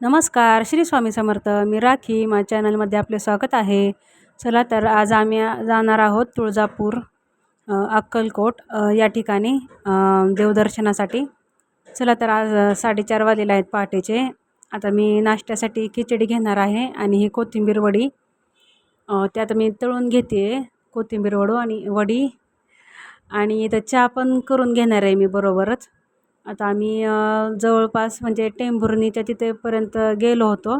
नमस्कार श्री स्वामी समर्थ. मी राखी. माझ्या चॅनलमध्ये आपले स्वागत आहे. चला तर आज आम्ही जाणार आहोत तुळजापूर अक्कलकोट या ठिकाणी देवदर्शनासाठी. चला तर आज साडेचार वाजलेले आहेत पहाटेचे. आता मी नाश्त्यासाठी खिचडी घेणार आहे आणि ही कोथिंबीर वडी. त्यात मी तळून घेते कोथिंबीर वडू आणि वडी. आणि इथं चहा पण करून घेणार आहे मी बरोबरच. आता आम्ही जवळपास म्हणजे टेंभुर्णीच्या तिथेपर्यंत गेलो होतो.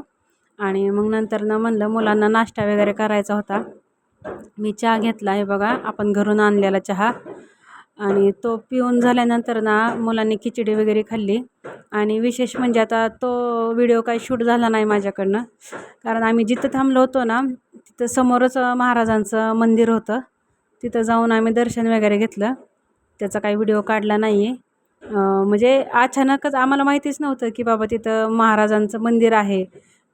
आणि मग नंतर ना म्हणलं मुलांना नाश्ता वगैरे करायचा होता. मी चहा घेतला आहे बघा आपण घरून आणलेला चहा. आणि तो पिऊन झाल्यानंतर ना मुलांनी खिचडी वगैरे खाल्ली. आणि विशेष म्हणजे आता तो व्हिडिओ काही शूट झाला नाही माझ्याकडनं. कारण आम्ही जिथं थांबलो होतो ना तिथं समोरच महाराजांचं मंदिर होतं. तिथं जाऊन आम्ही दर्शन वगैरे घेतलं. त्याचा काही व्हिडिओ काढला नाही आहे म्हणजे अचानकच आम्हाला माहितीच नव्हतं की बाबा तिथं महाराजांचं मंदिर आहे.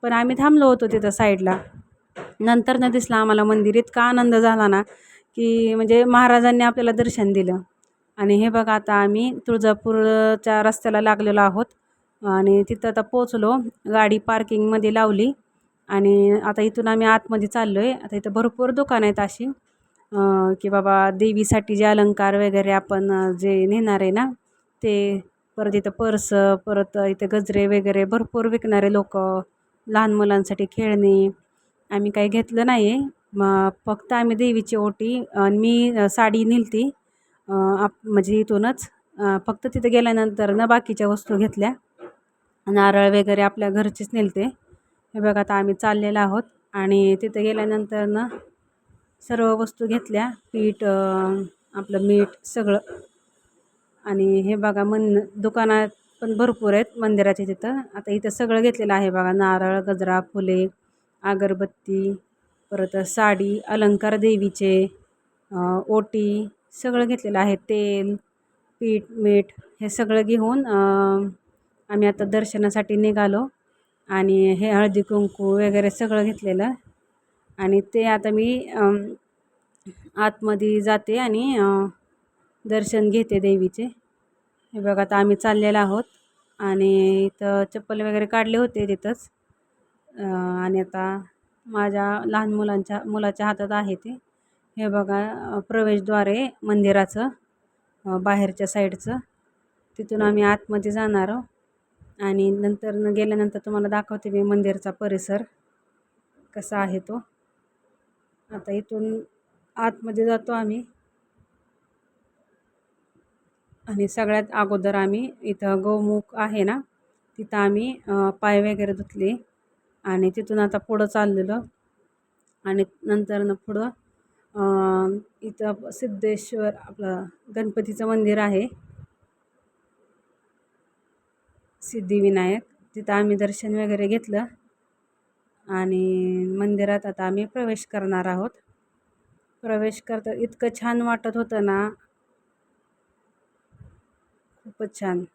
पण आम्ही थांबलो होतो तिथं साईडला. नंतर न दिसला आम्हाला मंदिर. इतका आनंद झाला ना की म्हणजे महाराजांनी आपल्याला दर्शन दिलं. आणि हे बघा आता आम्ही तुळजापूरच्या रस्त्याला लागलेलो आहोत. आणि तिथं आता पोचलो गाडी पार्किंगमध्ये लावली. आणि आता इथून आम्ही आतमध्ये चाललो आहे आता इथं भरपूर दुकानं आहेत अशी. की बाबा देवीसाठी जे अलंकार वगैरे आपण जे नेणार आहे ना ते परत इथं पर्स परत इथं गजरे वगैरे भरपूर विकणारे लोक लहान मुलांसाठी खेळणी आम्ही काही घेतलं नाही. आहे मग फक्त आम्ही देवीची ओटी आणि मी साडी नेलती. आप म्हणजे इथूनच फक्त तिथं गेल्यानंतर ना बाकीच्या वस्तू घेतल्या. नारळ वगैरे आपल्या घरचीच नेलते. हे बघा आता आम्ही चाललेलो आहोत आणि तिथं गेल्यानंतर ना सर्व वस्तू घेतल्या. पीठ आपलं मीठ सगळं. आणि हे बघा मन दुकानात पण भरपूर आहेत मंदिराचे तिथं. आता इथं सगळं घेतलेलं आहे बघा नारळ गजरा फुले अगरबत्ती परत साडी अलंकार देवीचे ओटी सगळं घेतलेलं आहे. तेल पीठ मीठ हे सगळं घेऊन आम्ही आता दर्शनासाठी निघालो. आणि हे हळदी कुंकू वगैरे सगळं घेतलेलं. आणि ते आता मी आतमध्ये जाते आणि दर्शन घेते देवीचे. हे बघा आता आम्ही चाललेलो आहोत. आणि इथं चप्पल वगैरे काढले होते तिथंच. आणि आता माझ्या लहान मुलांच्या मुलाच्या हातात आहे ते. हे बघा प्रवेशद्वारे मंदिराचं बाहेरच्या साईडचं. तिथून आम्ही आतमध्ये जाणार आणि नंतर गेल्यानंतर तुम्हाला दाखवते मी मंदिरचा परिसर कसा आहे तो. आता इथून आतमध्ये जातो आम्ही. आणि सगळ्यात अगोदर आम्ही इथं गौमुख आहे ना तिथं आम्ही पाय वगैरे धुतले आणि तिथून आता पुढं चाललेलं. आणि नंतर न पुढं इथं सिद्धेश्वर आपलं गणपतीचं मंदिर आहे. सिद्धिविनायक तिथं आम्ही दर्शन वगैरे घेतलं. आणि मंदिरात आता आम्ही प्रवेश करणार आहोत. प्रवेश करता इतकं छान वाटत होतं ना खूपच छान.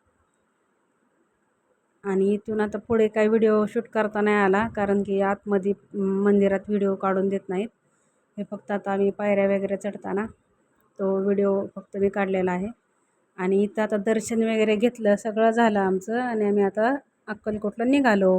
आणि इथून आता पुढे काही व्हिडिओ शूट करता नाही आला कारण की आतमध्ये मंदिरात व्हिडिओ काढून देत नाहीत. हे फक्त आता आम्ही पायऱ्या वगैरे चढताना तो व्हिडिओ फक्त मी काढलेला आहे. आणि इथं आता दर्शन वगैरे घेतलं सगळं झालं आमचं. आणि आम्ही आता अक्कलकोटला निघालो.